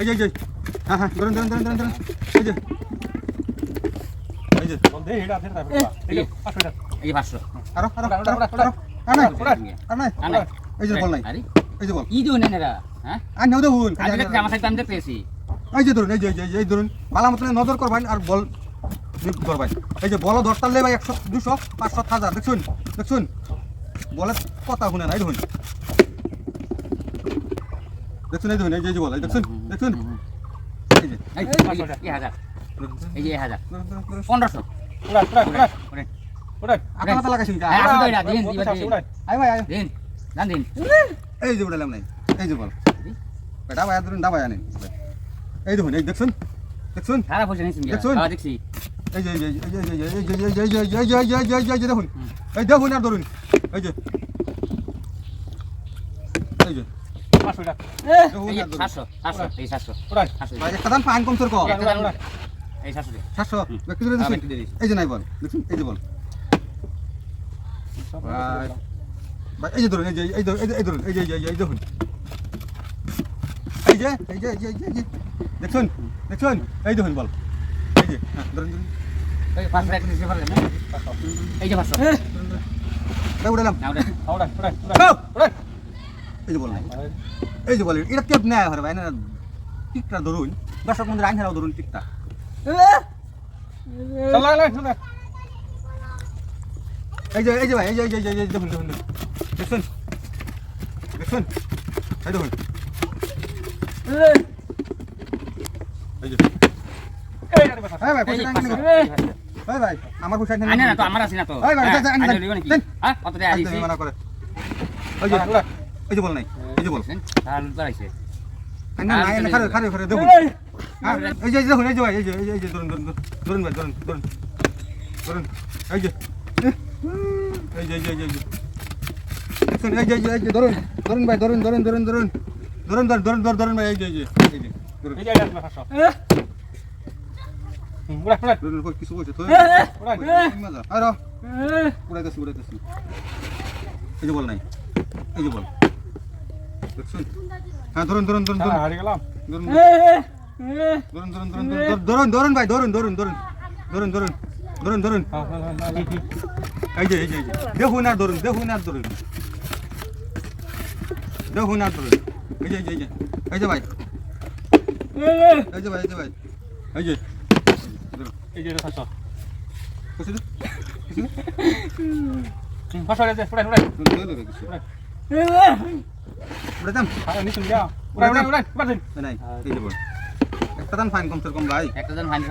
এই যে এই যে। হ্যাঁ হ্যাঁ ধরুন ধরুন ধরুন ধরুন ধরুন। এই যে। এই যে। বন্ধে এই এই আরও আরও আরও আরও। আর। আর। এই বল নাই। এই যে বল। দিও হ্যাঁ? আর নেও দেখুন কাজে দেখতে আমার আমি দেখতে এই যে ধরুন এই যে এই যে, এই ধরুন। মালা মতন নজর করবেন আর বল করবেন। এই যে বল দশটার লে ভাই একশো দুশো পাঁচশো হাজার। দেখছুন দেখছুন। বলের কথা শুনে নাই দেখুন দেখছুন এই দেখুন এই যে বল দেখছুন দেখছুন এই হাজার যে হাজার পনেরোশো হ্যাঁ, যে নাই এই যে বল বেটা ভাই ধরুন দাবাই আনেন এই দেখুন এই দেখছুন দেখছুন সারা পয়সা নিয়েছেন দেখছুন? হ্যাঁ দেখছি এই যে এই যে এই যে এই যে এই যে এই যে এই যে এই যে এই যে এই যে এই যে এই যে এই যে দেখুন এই দেখুন আর ধরুন এই যে এই যে এই নাই বল দেখুন এই যে বল এই যে ধরুন এই যে এই ধরুন এই ধরুন এই যে এই দেখুন এই যে এই যে এই যে দেখুন দেখুন এই দেখুন বল এই যে এই পাঁচ এই যে পাঁচ উড়ালাম উড়াই উড়াই উড়াই উড়াই এই যে বললেন। এই যে বললেন এটা টেপ নেয় ভাই না টিকটা ধরুন। দর্শক বন্ধুরা আইন ধরুন টিকটা এই যে এই যে ভাই এই যে এই যে এই যে দেখুন দেখুন দেখুন দেখুন। এই দেখুন আমার পোশাক আমার আছে না তো। মানা এই যে বল নাই এই যে বল লুট বাড়াইছে। না না না খারে খারে খারে দেখুন হ্যাঁ, এই যে দেখুন এই যে এই যে এই যে ধরুন ধরুন ধরুন, ভাই ধরুন ধরুন ধরুন এই যে এই যে এই যে এই যে এই যে এই যে ধরুন ধরুন ভাই ধরুন ধরুন ধরুন ধরুন ধরুন ধরুন ধরুন ধরুন ধরুন ভাই এই যে এই যে এই যে ধরুন এই যে আরে পাঁচশো উড়া উড়া ধরুন কই কিছু কইছে তো উড়া মজা আরও উড়াইতেছি উড়াইতেছি এই যে বল নাই এই যে বল হ্যাঁ ধরুন ধরুন ধরুন ধরুন। হারিয়ে গেলাম। ধরুন ধরুন। ধরুন ধরুন ধরুন ধরুন। ধরুন ভাই ধরুন ধরুন ধরুন। ধরুন ধরুন ধরুন ধরুন। এই যে এই যে এই দেখুন আর ধরুন দেখুন আর ধরুন। দেখুন আর ধরুন। এই যে এই যে এই যে এই যে ভাই। এই যে ভাই এই যে ভাই। এই যে। এই যে পাঁচশো কইছে তো? পাঁচশো গেছে উড়াতাম। আমি তুমি যাও নাই এই একটা ফাইন কমসে কম ভাই। একটা ফাইন